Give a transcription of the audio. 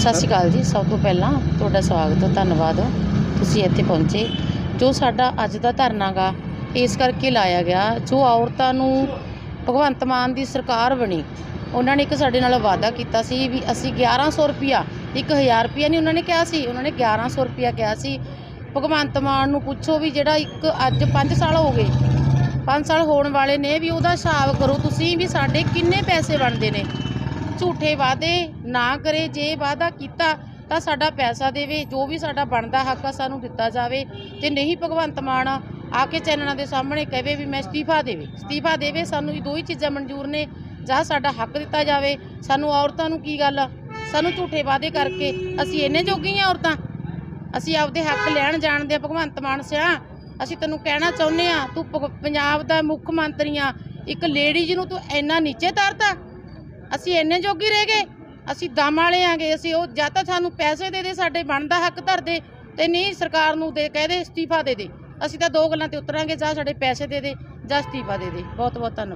ਸਤਿ ਸ਼੍ਰੀ ਅਕਾਲ ਜੀ, ਸਭ ਤੋਂ ਪਹਿਲਾਂ ਤੁਹਾਡਾ ਸਵਾਗਤ ਹੈ, ਧੰਨਵਾਦ। ਤੁਸੀਂ ਇੱਥੇ ਪਹੁੰਚੇ। ਜੋ ਸਾਡਾ ਅੱਜ ਦਾ ਧਰਨਾ ਗਾ, ਇਸ ਕਰਕੇ ਲਾਇਆ ਗਿਆ ਜੋ ਔਰਤਾਂ ਨੂੰ ਭਗਵੰਤ ਮਾਨ ਦੀ ਸਰਕਾਰ ਬਣੀ, ਉਹਨਾਂ ਨੇ ਇੱਕ ਸਾਡੇ ਨਾਲ ਵਾਅਦਾ ਕੀਤਾ ਸੀ ਵੀ ਅਸੀਂ 1100 ਰੁਪਿਆ 1000 ਰੁਪਿਆ ਨਹੀਂ ਉਹਨਾਂ ਨੇ ਕਿਹਾ ਸੀ, ਉਹਨਾਂ ਨੇ 1100 ਰੁਪਿਆ ਕਿਹਾ ਸੀ। ਭਗਵੰਤ ਮਾਨ ਨੂੰ ਪੁੱਛੋ ਵੀ ਜਿਹੜਾ ਇੱਕ ਅੱਜ 5 ਸਾਲ ਹੋ ਗਏ 5 ਸਾਲ ਹੋਣ ਵਾਲੇ ਨੇ ਵੀ ਉਹਦਾ ਹਿਸਾਬ ਕਰੋ ਤੁਸੀਂ ਵੀ ਸਾਡੇ ਕਿੰਨੇ ਪੈਸੇ ਬਣਦੇ ਨੇ। ਝੂਠੇ ਵਾਅਦੇ ਨਾ ਕਰੇ, ਜੇ ਵਾਅਦਾ ਕੀਤਾ ਤਾਂ ਸਾਡਾ ਪੈਸਾ ਦੇਵੇ, ਜੋ ਵੀ ਸਾਡਾ ਬਣਦਾ ਹੱਕ ਆ ਸਾਨੂੰ ਦਿੱਤਾ ਜਾਵੇ। ਤੇ ਨਹੀਂ ਭਗਵੰਤ ਮਾਨ ਆ ਕੇ ਚੈਨਲਾਂ ਦੇ ਸਾਹਮਣੇ ਕਹਵੇ ਵੀ ਮੈਂ ਅਸਤੀਫਾ ਦੇਵੇ ਅਸਤੀਫਾ ਦੇਵੇ, ਸਾਨੂੰ ਇਹ ਦੋ ਹੀ ਚੀਜ਼ਾਂ ਮਨਜ਼ੂਰ ਨੇ, ਜਾਂ ਸਾਡਾ ਹੱਕ ਦਿੱਤਾ ਜਾਵੇ, ਸਾਨੂੰ ਔਰਤਾਂ ਨੂੰ ਕੀ ਗੱਲ ਆ? ਸਾਨੂੰ ਝੂਠੇ ਵਾਅਦੇ ਕਰਕੇ ਅਸੀਂ ਇੰਨੇ ਜੋਗੀ ਜੋਗੀਆਂ ਔਰਤਾਂ? ਅਸੀਂ ਆਪਦੇ ਹੱਕ ਲੈਣ ਜਾਣਦੇ ਆ ਭਗਵੰਤ ਮਾਨ ਸਿਆ। ਅਸੀਂ ਤੈਨੂੰ ਕਹਿਣਾ ਚਾਹੁੰਦੇ ਆ, ਤੂੰ ਭਗ- ਪੰਜਾਬ ਦਾ ਮੁੱਖ ਮੰਤਰੀ ਆ, ਇੱਕ ਲੇਡੀਜ਼ ਨੂੰ ਤੂੰ ਇੰਨਾ ਨੀਚੇ ਤਾਰਤਾ। ਅਸੀਂ ਇੰਨੇ ਜੋਗੀ ਰਹਿ ਗਏ, ਅਸੀਂ ਦਮ ਵਾਲੇ ਆਂਗੇ ਅਸੀਂ ਉਹ ਜਾਂ ਤਾਂ ਸਾਨੂੰ ਪੈਸੇ ਦੇ ਦੇ, ਸਾਡੇ ਬਣਦਾ ਹੱਕ ਧਰ ਦੇ ਤੇ ਨਹੀਂ ਸਰਕਾਰ ਨੂੰ ਦੇ, ਕਹਿ ਦੇ ਅਸਤੀਫਾ ਦੇ ਦੇ। ਅਸੀਂ ਤਾਂ ਦੋ ਗੱਲਾਂ ਤੇ ਉਤਰਾਂਗੇ, ਜਾਂ ਸਾਡੇ ਪੈਸੇ ਦੇ ਦੇ, ਜਾਂ ਅਸਤੀਫਾ ਦੇ ਦੇ। ਬਹੁਤ ਬਹੁਤ ਧੰਨਵਾਦ।